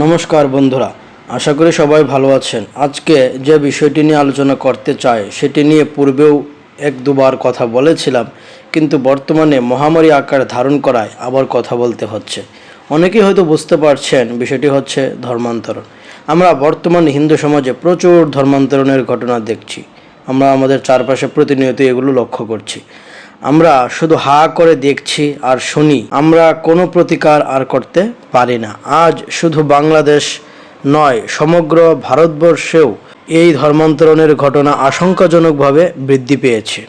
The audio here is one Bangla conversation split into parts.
নমস্কার বন্ধুরা, আশা করি সবাই ভালো আছেন। আজকে যে বিষয়টি নিয়ে আলোচনা করতে চাই, সেটি নিয়ে পূর্বেও এক দুবার কথা বলেছিলাম, কিন্তু বর্তমানে মহামারী আকার ধারণ করায় আবার কথা বলতে হচ্ছে। অনেকেই হয়তো বুঝতে পারছেন, বিষয়টি হচ্ছে ধর্মান্তরণ। আমরা বর্তমানে হিন্দু সমাজে প্রচুর ধর্মান্তরণের ঘটনা দেখছি। আমরা আমাদের চারপাশে প্রতিনিয়ত এগুলো লক্ষ্য করছি। আমরা শুধু হা করে দেখছি আর শুনি। আমরা কোনো প্রতিকার আর করতে পারি না। আজ শুধু বাংলাদেশ নয়, সমগ্র ভারতবর্ষেও এই ধর্মান্তরণের ঘটনা আশঙ্কাজনকভাবে বৃদ্ধি পেয়েছে।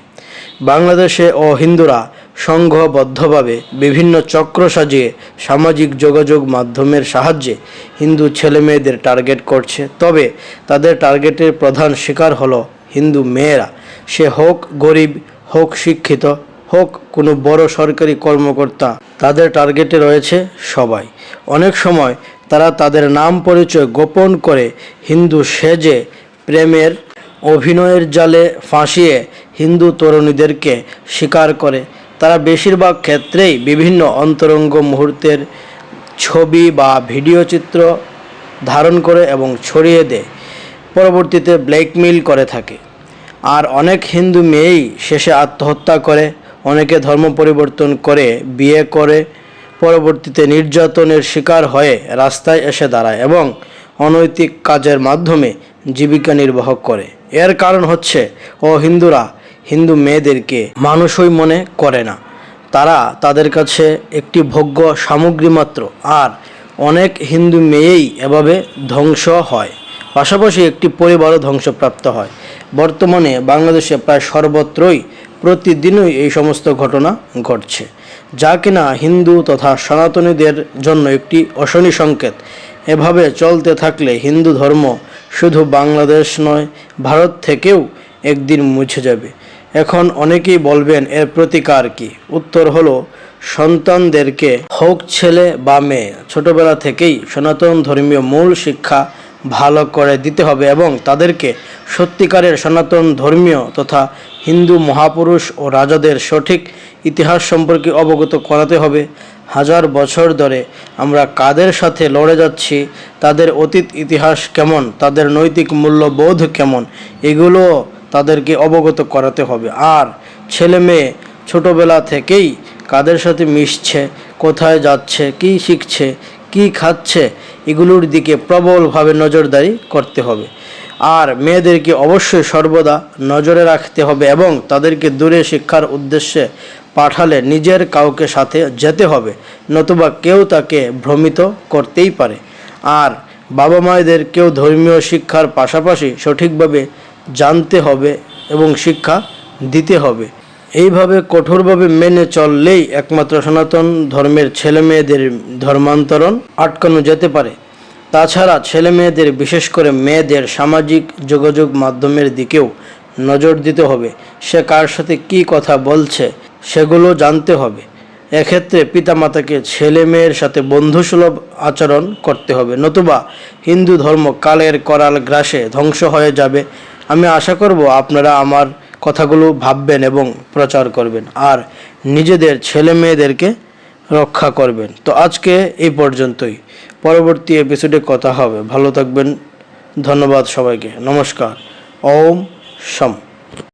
বাংলাদেশে ও হিন্দুরা সংঘবদ্ধভাবে বিভিন্ন চক্র সাজিয়ে সামাজিক যোগাযোগ মাধ্যমের সাহায্যে হিন্দু ছেলেমেয়েদের টার্গেট করছে। তবে তাদের টার্গেটের প্রধান শিকার হলো হিন্দু মেয়েরা। সে হোক গরিব হোক শিক্ষিত, হোক কোনো বড় সরকারি কর্মকর্তা, তাদের টার্গেটে রয়েছে সবাই। অনেক সময় তারা তাদের নাম পরিচয় গোপন করে হিন্দু সেজে প্রেমের অভিনয়ের জালে ফাঁসিয়ে হিন্দু তরুণীদেরকে স্বীকার করে। তারা বেশিরভাগ ক্ষেত্রেই বিভিন্ন অন্তরঙ্গ মুহূর্তের ছবি বা ভিডিও চিত্র ধারণ করে এবং ছড়িয়ে দেয়। পরবর্তীতে ব্ল্যাকমেইল করে থাকে। আর অনেক হিন্দু মেয়েই শেষে আত্মহত্যা করে, অনেকে ধর্ম পরিবর্তন করে, বিয়ে করে, পরবর্তীতে নির্যাতনের শিকার হয়ে রাস্তায় এসে দাঁড়ায় এবং অনৈতিক কাজের মাধ্যমে জীবিকা নির্বাহ করে। এর কারণ হচ্ছে, ও হিন্দুরা হিন্দু মেয়েদেরকে মানুষই মনে করে না। তারা তাদের কাছে একটি ভোগ্য সামগ্রী মাত্র আর অনেক হিন্দু মেয়েই এভাবে ধ্বংস হয়। পাশাপাশি একটি পরিবারও ধ্বংসপ্রাপ্ত হয়। বর্তমানে বাংলাদেশে প্রায় সর্বত্রই প্রতিদিনই এই সমস্ত ঘটনা ঘটছে। যা কিনা হিন্দু তথা সনাতনীদের জন্য একটি অশনি সংকেত। এভাবে চলতে থাকলে হিন্দু ধর্ম শুধু বাংলাদেশ নয়, ভারত থেকেও একদিন মুছে যাবে। এখন অনেকেই বলবেন, এর প্রতিকার কি? উত্তর হলো, সন্তানদেরকে হোক ছেলে বা মেয়ে, ছোটবেলা থেকেই সনাতন ধর্মীয় মূল শিক্ষা ভালো করে দিতে হবে এবং তাদেরকে সত্যিকারের সনাতন ধর্মীয় তথা হিন্দু মহাপুরুষ ও রাজাদের সঠিক ইতিহাস সম্পর্কে অবগত করাতে হবে। হাজার বছর ধরে আমরা কাদের সাথে লড়ে যাচ্ছি, তাদের অতীত ইতিহাস কেমন, তাদের নৈতিক মূল্যবোধ কেমন, এগুলো তাদেরকে অবগত করাতে হবে। আর ছেলে মেয়ে ছোটোবেলা থেকেই কাদের সাথে মিশছে, কোথায় যাচ্ছে, কী শিখছে কী খাচ্ছে এগুলোর দিকে প্রবলভাবে নজরদারি করতে হবে। আর মেয়েদেরকে অবশ্যই সর্বদা নজরে রাখতে হবে এবং তাদেরকে দূরে শিক্ষার উদ্দেশ্যে পাঠালে নিজের কাউকে সাথে যেতে হবে, নতুবা কেউ তাকে ভ্রমিত করতেই পারে। আর বাবা মায়েদেরকেও ধর্মীয় শিক্ষার পাশাপাশি সঠিকভাবে জানতে হবে এবং শিক্ষা দিতে হবে। এইভাবে কঠোরভাবে মেনে চললেই একমাত্র সনাতন ধর্মের ছেলে মেয়েদের ধর্মান্তরণ আটকানো যেতে পারে। তাছাড়া ছেলে মেয়েদের বিশেষ করে মেয়েদের সামাজিক যোগাযোগ মাধ্যমের দিকেও নজর দিতে হবে। সে কার সাথে কি কথা বলছে, সেগুলো জানতে হবে। এক্ষেত্রে পিতামাতাকে ছেলে মেয়ের সাথে বন্ধুসুলভ আচরণ করতে হবে। নতুবা হিন্দু ধর্ম কালের করাল গ্রাসে ধ্বংস হয়ে যাবে। আমি আশা করব আপনারা আমার কথাগুলো ভাববেন এবং প্রচার করবেন আর নিজেদের ছেলে মেয়েদেরকে রক্ষা করবেন। তো আজকে এই পর্যন্তই। পরবর্তী এপিসোডে কথা হবে। ভালো থাকবেন। ধন্যবাদ সবাইকে। নমস্কার। ওম শম।